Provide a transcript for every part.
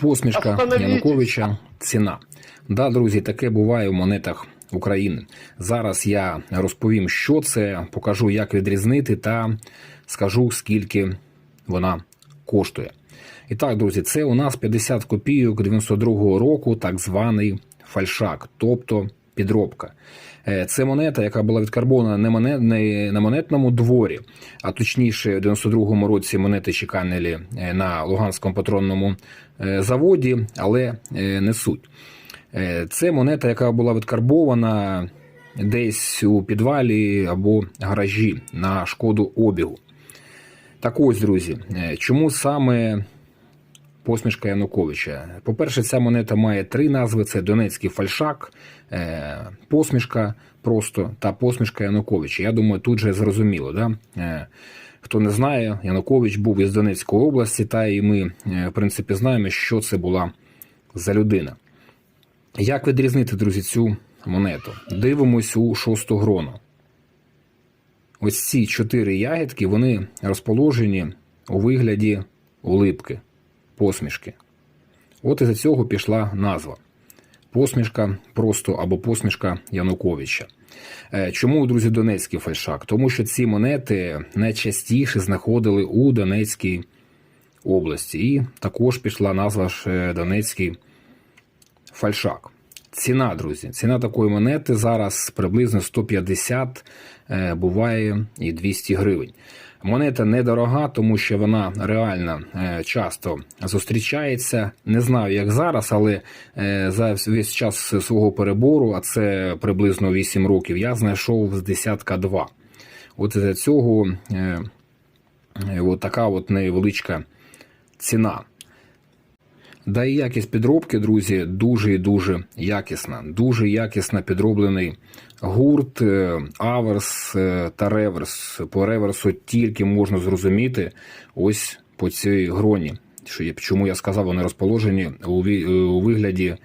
Посмішка Януковича ціна. Да, друзі, таке буває в монетах України. Зараз я розповім, що це, покажу, як відрізнити, та скажу, скільки вона коштує. І так, друзі, це у нас 50 копійок 92-го року, так званий фальшак, тобто підробка. Е, Це монета, яка була відкарбована не на монетному дворі, а точніше, в 92-му році монети чеканили е, на Луганському патронному е, заводі, але не суть. Це монета, яка була відкарбована десь у підвалі або гаражі на шкоду обігу. Так ось, друзі, чому саме посмішка Януковича? По-перше, ця монета має три назви: це Донецький фальшак, е, посмішка просто та посмішка Януковича. Я думаю, тут же зрозуміло. Да? Е, Хто не знає, Янукович був із Донецької області, та і ми, е, в принципі, знаємо, що це була за людина. Як відрізнити, друзі, цю монету? Дивимось у шосту грону. Ось ці чотири ягідки вони розположені у вигляді улипки, посмішки. От із цього пішла назва. Посмішка просто або посмішка Януковича. Е, Чому, друзі, Донецький фальшак? Тому що ці монети найчастіше знаходили у Донецькій області. І також пішла назва ж е, Донецький фальшак. Ціна, друзі, ціна такої монети зараз приблизно 150, е, буває і 200 гривень. Монета недорога, тому що вона реально е, часто зустрічається. Не знаю, як зараз, але е, за весь час свого перебору, а це приблизно 8 років, я знайшов з десятка два. От за цього от така от невеличка ціна. Да і якість підробки, друзі, дуже і дуже якісна. Дуже якісно підроблений гурт, е, аверс е, та реверс. По реверсу тільки можна зрозуміти ось по цій гроні. Чому я сказав, вони розположені у у вигляді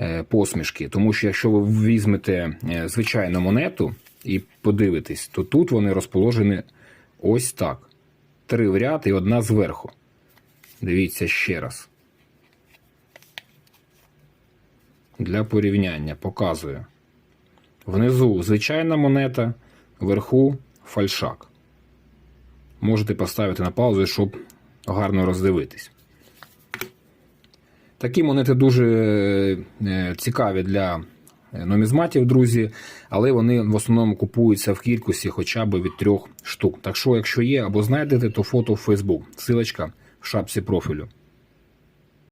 е, посмішки. Тому що якщо ви візьмете е, звичайну монету і подивитесь, то тут вони розположені ось так: три в ряд і одна зверху. Дивіться ще раз. Для порівняння показую. Внизу звичайна монета, вверху фальшак. Можете поставити на паузу, щоб гарно роздивитись. Такі монети дуже е, цікаві для е, нумізматів, друзі, але вони в основному купуються в кількості хоча б від трьох штук. Так що, якщо є або знайдете, то фото в Facebook. Силочка в шапці профілю.